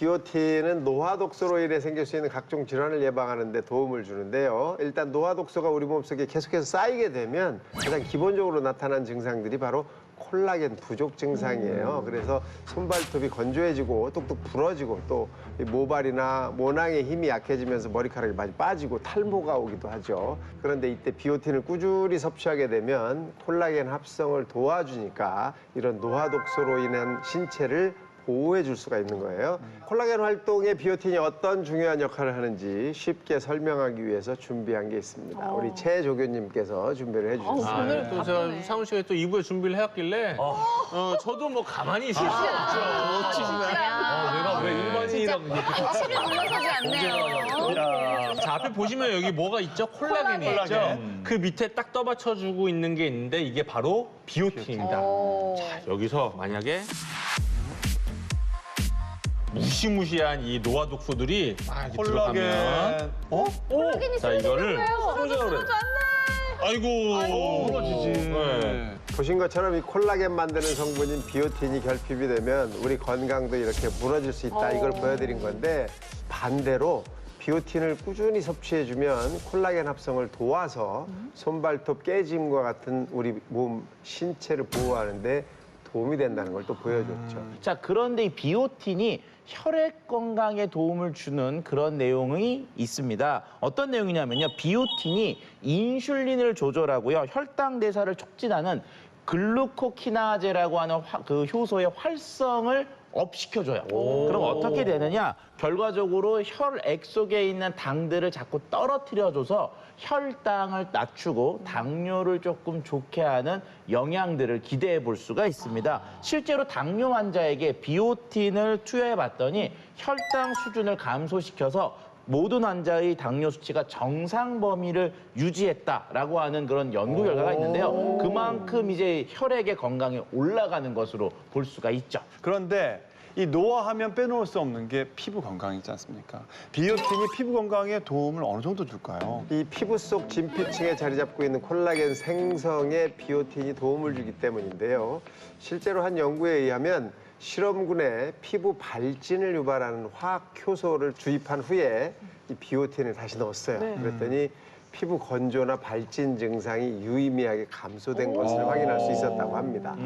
비오틴은 노화 독소로 인해 생길 수 있는 각종 질환을 예방하는 데 도움을 주는데요. 일단 노화 독소가 우리 몸속에 계속해서 쌓이게 되면 가장 기본적으로 나타난 증상들이 바로 콜라겐 부족 증상이에요. 그래서 손발톱이 건조해지고 뚝뚝 부러지고 또이 모발이나 모낭의 힘이 약해지면서 머리카락이 많이 빠지고 탈모가 오기도 하죠. 그런데 이때 비오틴을 꾸준히 섭취하게 되면 콜라겐 합성을 도와주니까 이런 노화 독소로 인한 신체를 보호해 줄 수가 있는 거예요. 콜라겐 활동에 비오틴이 어떤 중요한 역할을 하는지 쉽게 설명하기 위해서 준비한 게 있습니다. 우리 최 조교님께서 준비를 해주셨습니다. 아, 네. 또 제가 사훈 씨가 또 2부에 준비를 해왔길래 어, 저도 뭐 가만히 있을 수 없죠. 어, 내가 왜 일반인이라고 치를 물러서지 않네요. 자, 앞에 보시면 여기 뭐가 있죠? 콜라겐이 있죠? 그 밑에 딱 떠받쳐주고 있는 게 있는데 이게 바로 비오틴입니다. 자, 여기서 만약에 무시무시한 이 노화 독소들이 막 이렇게 들어가면 콜라겐. 어? 자, 이거를 아이고 부러지지. 네. 보신 것처럼 이 콜라겐 만드는 성분인 비오틴이 결핍이 되면 우리 건강도 이렇게 무너질 수 있다. 이걸 보여드린 건데 반대로 비오틴을 꾸준히 섭취해주면 콜라겐 합성을 도와서 손발톱 깨짐과 같은 우리 몸 신체를 보호하는데 도움이 된다는 걸 또 보여줬죠. 자, 그런데 이 비오틴이 혈액 건강에 도움을 주는 그런 내용이 있습니다. 어떤 내용이냐면요. 비오틴이 인슐린을 조절하고요. 혈당 대사를 촉진하는 글루코키나제라고 하는 화- 그 효소의 활성을 업 시켜줘요. 그럼 어떻게 되느냐? 결과적으로 혈액 속에 있는 당들을 자꾸 떨어뜨려줘서 혈당을 낮추고 당뇨를 조금 좋게 하는 영양들을 기대해 볼 수가 있습니다. 실제로 당뇨 환자에게 비오틴을 투여해 봤더니 혈당 수준을 감소시켜서 모든 환자의 당뇨 수치가 정상 범위를 유지했다라고 하는 그런 연구 결과가 있는데요. 그만큼 이제 혈액의 건강이 올라가는 것으로 볼 수가 있죠. 그런데 이 노화하면 빼놓을 수 없는 게 피부 건강이지 않습니까? 비오틴이 피부 건강에 도움을 어느 정도 줄까요? 이 피부 속 진피층에 자리 잡고 있는 콜라겐 생성에 비오틴이 도움을 주기 때문인데요. 실제로 한 연구에 의하면 실험군에 피부 발진을 유발하는 화학 효소를 주입한 후에 이 비오틴을 다시 넣었어요. 그랬더니 피부 건조나 발진 증상이 유의미하게 감소된 것을 확인할 수 있었다고 합니다.